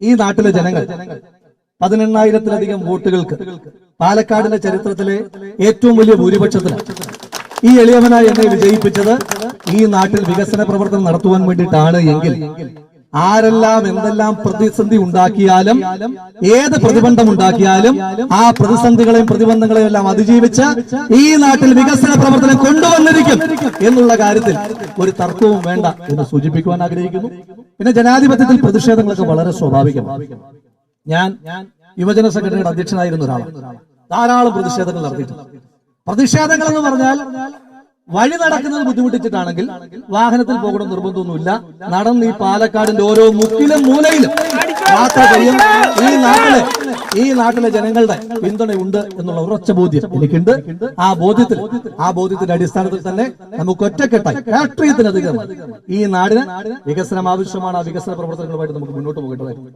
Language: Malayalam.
ഈ നാട്ടിലെ ജനങ്ങൾ പതിനെണ്ണായിരത്തിലധികം വോട്ടുകൾക്ക് പാലക്കാടിന്റെ ചരിത്രത്തിലെ ഏറ്റവും വലിയ ഭൂരിപക്ഷത്തിന് ഈ എളിയവനായി എന്നെ വിജയിപ്പിച്ചത് ഈ നാട്ടിൽ വികസന പ്രവർത്തനം നടത്തുവാൻ വേണ്ടിയിട്ടാണ് എങ്കിൽ ആരെല്ലാം എന്തെല്ലാം പ്രതിസന്ധി ഉണ്ടാക്കിയാലും ഏത് പ്രതിബന്ധം ഉണ്ടാക്കിയാലും ആ പ്രതിസന്ധികളെയും പ്രതിബന്ധങ്ങളെയും എല്ലാം അതിജീവിച്ച് ഈ നാട്ടിൽ വികസന പ്രവർത്തനം കൊണ്ടുവന്നിരിക്കും എന്നുള്ള കാര്യത്തിൽ ഒരു തർക്കവും വേണ്ട എന്ന് സൂചിപ്പിക്കുവാൻ ആഗ്രഹിക്കുന്നു. പിന്നെ ജനാധിപത്യത്തിൽ പ്രതിഷേധങ്ങളൊക്കെ വളരെ സ്വാഭാവികമാണ്. ഞാൻ യുവജന സംഘടനയുടെ അധ്യക്ഷനായിരുന്ന ഒരാളാണ്. ധാരാളം പ്രതിഷേധങ്ങൾ നടത്തിയിട്ടുണ്ട്. പ്രതിഷേധങ്ങൾ എന്ന് പറഞ്ഞാൽ വഴി നടക്കുന്നത് ബുദ്ധിമുട്ടിച്ചിട്ടാണെങ്കിൽ വാഹനത്തിൽ പോകണം നിർബന്ധമൊന്നുമില്ല. നടന്ന് ഈ പാലക്കാടിന്റെ ഓരോ മുക്കിലും മൂലയിലും യാത്ര ചെയ്യും. ഈ നാട്ടിലെ ഈ നാട്ടിലെ ജനങ്ങളുടെ പിന്തുണയുണ്ട് എന്നുള്ള ഉറച്ച ബോധ്യം എനിക്കുണ്ട്. ആ ബോധ്യത്തിൽ ആ ബോധ്യത്തിന്റെ അടിസ്ഥാനത്തിൽ തന്നെ നമുക്ക് ഒറ്റക്കെട്ടായി രാഷ്ട്രീയത്തിനധികം ഈ നാടിന് വികസനം ആവശ്യമാണ്. ആ വികസന പ്രവർത്തനങ്ങളുമായിട്ട് നമുക്ക് മുന്നോട്ട് പോകേണ്ടതായിരുന്നു